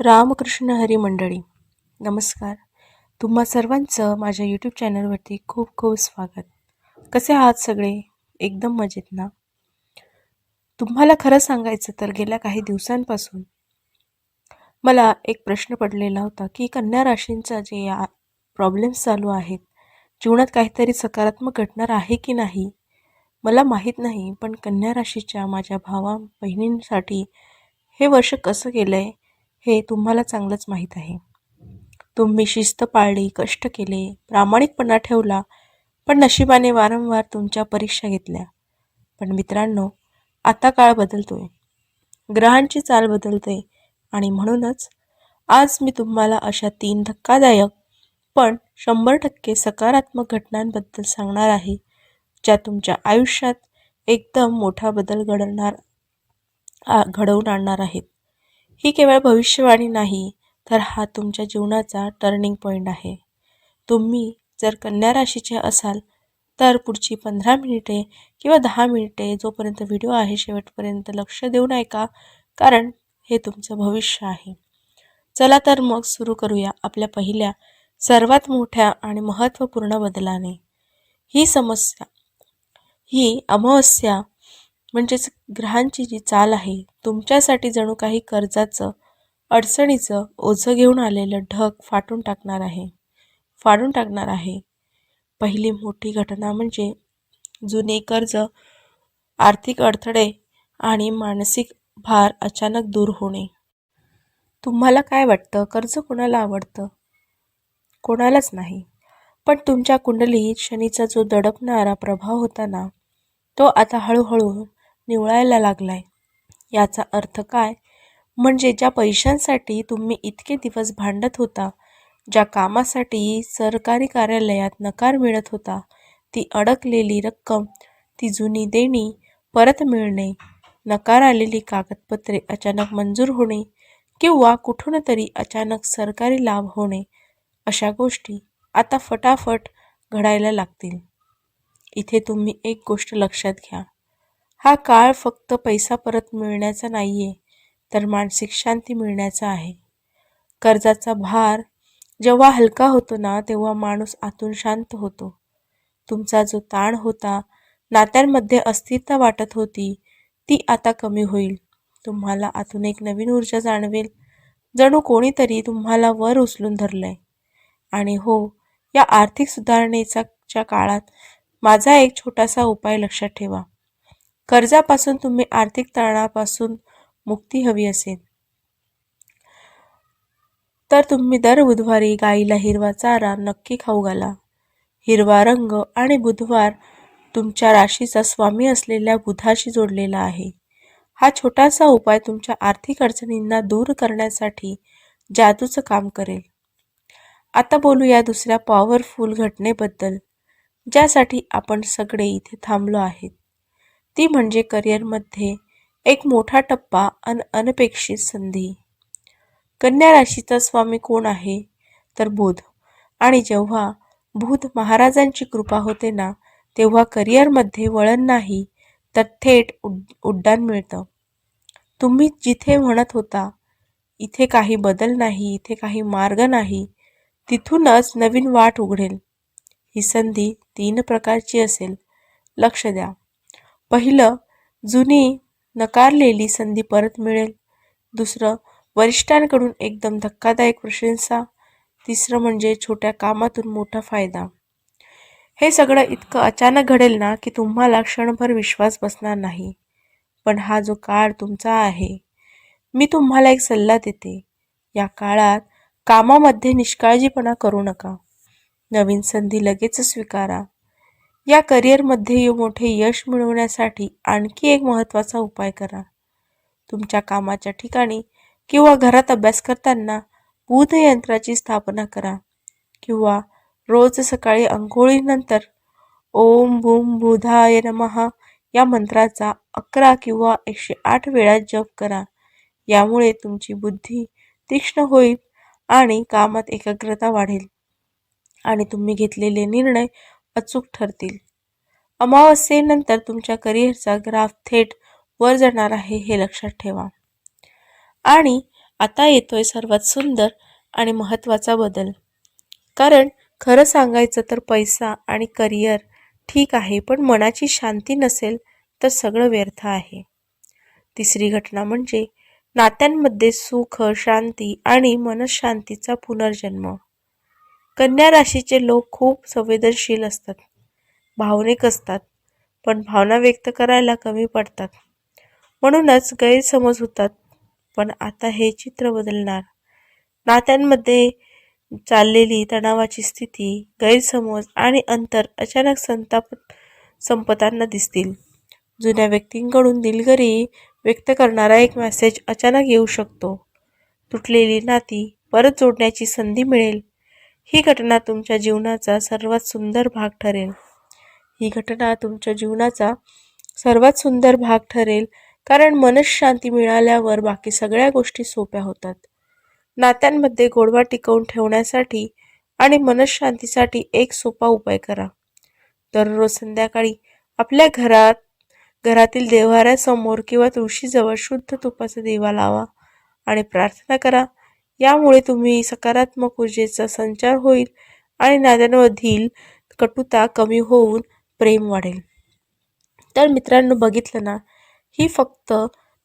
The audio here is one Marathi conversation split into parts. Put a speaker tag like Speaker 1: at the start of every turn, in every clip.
Speaker 1: रामकृष्ण हरी मंडळी नमस्कार. तुम्हा सर्वांचं माझ्या यूट्यूब चॅनलवरती खूप खूप स्वागत. कसे आहात सगळे? एकदम मजेत ना? तुम्हाला खरं सांगायचं तर गेल्या काही दिवसांपासून मला एक प्रश्न पडलेला होता की कन्या राशींचा जे या प्रॉब्लेम्स चालू आहेत जीवनात काहीतरी सकारात्मक घटणार आहे की नाही? मला माहीत नाही पण कन्या राशीच्या माझ्या भावा बहिणींसाठी हे वर्ष कसं गेलं आहे हे तुम्हाला चांगलंच माहीत आहे. तुम्ही शिस्त पाळली कष्ट केले प्रामाणिकपणा ठेवला पण नशिबाने वारंवार तुमच्या परीक्षा घेतल्या. पण मित्रांनो आता काळ बदलतोय. ग्रहांची चाल बदलते आणि म्हणूनच आज मी तुम्हाला अशा तीन धक्कादायक पण शंभर टक्के सकारात्मक घटनांबद्दल सांगणार आहे ज्या तुमच्या आयुष्यात एकदम मोठा बदल घडवणार घडवून आणणार आहेत. ही केवळ भविष्यवाणी नाही तर हा तुमच्या जीवनाचा टर्निंग पॉईंट आहे. तुम्ही जर कन्या राशीचे असाल तर पुढची पंधरा मिनिटे किंवा दहा मिनिटे जोपर्यंत व्हिडिओ आहे शेवटपर्यंत लक्ष देऊन ऐका कारण हे तुमचं भविष्य आहे. चला तर मग सुरू करूया आपल्या पहिल्या सर्वात मोठ्या आणि महत्त्वपूर्ण बदलाने. ही समस्या ही अमावस्या म्हणजेच ग्रहांची जी चाल आहे तुमच्यासाठी जणू काही कर्जाचं अडचणीचं ओझं घेऊन आलेलं ढग फाटून टाकणार आहे. फाडून टाकणार आहे. पहिली मोठी घटना म्हणजे जुने कर्ज आर्थिक अडथळे आणि मानसिक भार अचानक दूर होणे. तुम्हाला काय वाटतं? कर्ज कोणाला आवडतं? कोणालाच नाही. पण तुमच्या कुंडलीत शनीचा जो दडपणारा प्रभाव होता ना तो आता हळूहळू निवळायला लागलाय. याचा अर्थ काय? म्हणजे ज्या पैशांसाठी तुम्ही इतके दिवस भांडत होता ज्या कामासाठी सरकारी कार्यालयात नकार मिळत होता ती अडकलेली रक्कम ती जुनी देणी परत मिळणे नकार आलेली कागदपत्रे अचानक मंजूर होणे किंवा कुठून तरी अचानक सरकारी लाभ होणे अशा गोष्टी आता फटाफट घडायला लागतील. इथे तुम्ही एक गोष्ट लक्षात घ्या. हा काळ फक्त पैसा परत मिळण्याचा नाही आहे तर मानसिक शांती मिळण्याचा आहे. कर्जाचा भार जेव्हा हलका होतो ना तेव्हा माणूस आतून शांत होतो. तुमचा जो ताण होता नात्यांमध्ये अस्थिरता वाटत होती ती आता कमी होईल. तुम्हाला आतून एक नवीन ऊर्जा जाणवेल जणू कोणीतरी तुम्हाला वर उचलून धरलंय. आणि हो या आर्थिक सुधारणेचा काळात माझा एक छोटासा उपाय लक्षात ठेवा. कर्जापासून तुम्ही आर्थिक तणापासून मुक्ती हवी असेल. तर तुम्ही दर बुधवारी गाईला हिरवा चारा नक्की खाऊ घाला. हिरवा रंग आणि बुधवार तुमच्या राशीचा स्वामी असलेल्या बुधाशी जोडलेला आहे. हा छोटासा उपाय तुमच्या आर्थिक अडचणींना दूर करण्यासाठी जादूचं काम करेल. आता बोलूया दुसऱ्या पॉवरफुल घटनेबद्दल ज्यासाठी आपण सगळे इथे थांबलो आहेत. ती म्हणजे करिअरमध्ये एक मोठा टप्पा अन अनपेक्षित संधी. कन्या राशीचा स्वामी कोण आहे? तर बुध. आणि जेव्हा बुध महाराजांची कृपा होते ना तेव्हा करिअरमध्ये वळण नाही तर थेट उड उड्डाण मिळतं. तुम्ही जिथे म्हणत होता इथे काही बदल नाही इथे काही मार्ग नाही तिथूनच नवीन वाट उघडेल. ही संधी तीन प्रकारची असेल. लक्ष द्या. पहिलं जुनी नकारलेली संधी परत मिळेल. दुसरं वरिष्ठांकडून एकदम धक्कादायक प्रशंसा. तिसरं म्हणजे छोट्या कामातून मोठा फायदा. हे सगळं इतकं अचानक घडेल ना की तुम्हाला क्षणभर विश्वास बसणार नाही. पण हा जो काळ तुमचा आहे मी तुम्हाला एक सल्ला देते. या काळात कामामध्ये निष्काळजीपणा करू नका. नवीन संधी लगेच स्वीकारा. या करिअरमध्ये मोठे यश मिळवण्यासाठी आणखी एक महत्त्वाचा उपाय करा. तुमच्या कामाच्या ठिकाणी किंवा घरात अभ्यास करताना बुध यंत्राची स्थापना करा किंवा रोज सकाळी अंघोळीनंतर ओम भूम बुधाय नमहा या मंत्राचा अकरा किंवा एकशे आठ वेळा जप करा. यामुळे तुमची बुद्धी तीक्ष्ण होईल आणि कामात एकाग्रता वाढेल. आणि तुम्ही घेतलेले निर्णय अचूक ठरतील. अमावस्येनंतर तुमच्या करिअरचा ग्राफ थेट वर जाणार आहे हे लक्षात ठेवा. आणि आता येतोय सर्वात सुंदर आणि महत्त्वाचा बदल. कारण खरं सांगायचं तर पैसा आणि करिअर ठीक आहे पण मनाची शांती नसेल तर सगळं व्यर्थ आहे. तिसरी घटना म्हणजे नात्यांमध्ये सुख शांती आणि मनशांतीचा पुनर्जन्म. कन्या राशीचे लोक खूप संवेदनशील असतात. भावनिक असतात पण भावना व्यक्त करायला कमी पडतात. म्हणूनच गैरसमज होतात पण आता हे चित्र बदलणार. नात्यांमध्ये चाललेली तणावाची स्थिती गैरसमज आणि अंतर अचानक संताप संपताना दिसतील. जुन्या व्यक्तींकडून दिलगरी व्यक्त करणारा एक मेसेज अचानक येऊ शकतो. तुटलेली नाती परत जोडण्याची संधी मिळेल. ही घटना तुमच्या जीवनाचा सर्वात सुंदर भाग ठरेल. ही घटना तुमच्या जीवनाचा सर्वात सुंदर भाग ठरेल कारण मनशांती मिळाल्यावर बाकी सगळ्या गोष्टी सोप्या होतात. नात्यांमध्ये गोडवा टिकवून ठेवण्यासाठी आणि मनशांतीसाठी एक सोपा उपाय करा. दररोज संध्याकाळी आपल्या घरात घरातील देव्हाऱ्यासमोर किंवा तुळशीजवळ शुद्ध तुपाचा दिवा लावा आणि प्रार्थना करा यामुळे तुम्ही सकारात्मक ऊर्जेचा संचार होईल आणि नात्यांमधील कटुता कमी होऊन प्रेम वाढेल. तर मित्रांनो बघितलं ना ही फक्त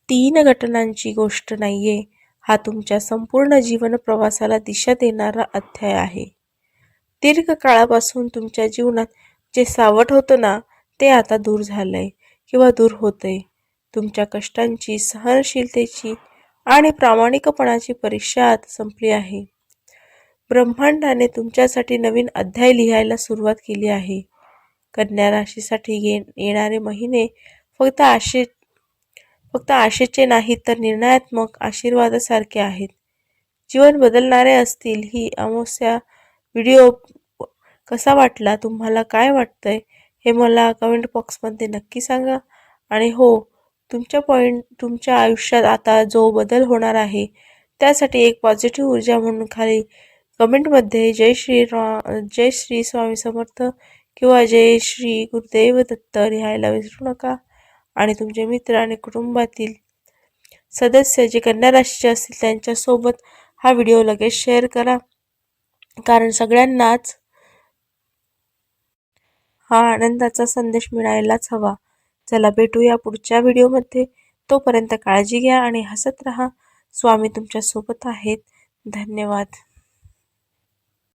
Speaker 1: तीन घटनांची गोष्ट नाही आहे हा तुमच्या संपूर्ण जीवन प्रवासाला दिशा देणारा अध्याय आहे. दीर्घ काळापासून तुमच्या जीवनात जे सावट होतं ना ते आता दूर झालंय किंवा दूर होतंय. तुमच्या कष्टांची सहनशीलतेची आणि प्रामाणिकपणाची परीक्षा आता संपली आहे. ब्रह्मांडाने तुमच्यासाठी नवीन अध्याय लिहायला सुरुवात केली आहे. कन्या राशीसाठी येणारे महिने फक्त आशे फक्त आशेचे नाहीत तर निर्णयात्मक आशीर्वादासारखे आहेत. जीवन बदलणारे असतील ही अमोस्या व्हिडिओ कसा वाटला तुम्हाला काय वाटतंय हे मला कमेंट बॉक्समध्ये नक्की सांगा. आणि हो तुमच्या पॉईंट तुमच्या आयुष्यात आता जो बदल होणार आहे त्यासाठी एक पॉझिटिव्ह ऊर्जा म्हणून खाली कमेंटमध्ये जय श्री रा जय श्री स्वामी समर्थ किंवा जय श्री गुरुदेव दत्त लिहायला विसरू नका. आणि तुमचे मित्र आणि कुटुंबातील सदस्य जे कन्या राशीचे असतील त्यांच्यासोबत हा व्हिडिओ लगेच शेअर करा. कारण सगळ्यांनाच हा आनंदाचा संदेश मिळायलाच हवा. चला भेटूया पुढच्या व्हिडिओमध्ये. तोपर्यंत काळजी घ्या आणि हसत राहा. स्वामी तुमच्यासोबत आहेत. धन्यवाद.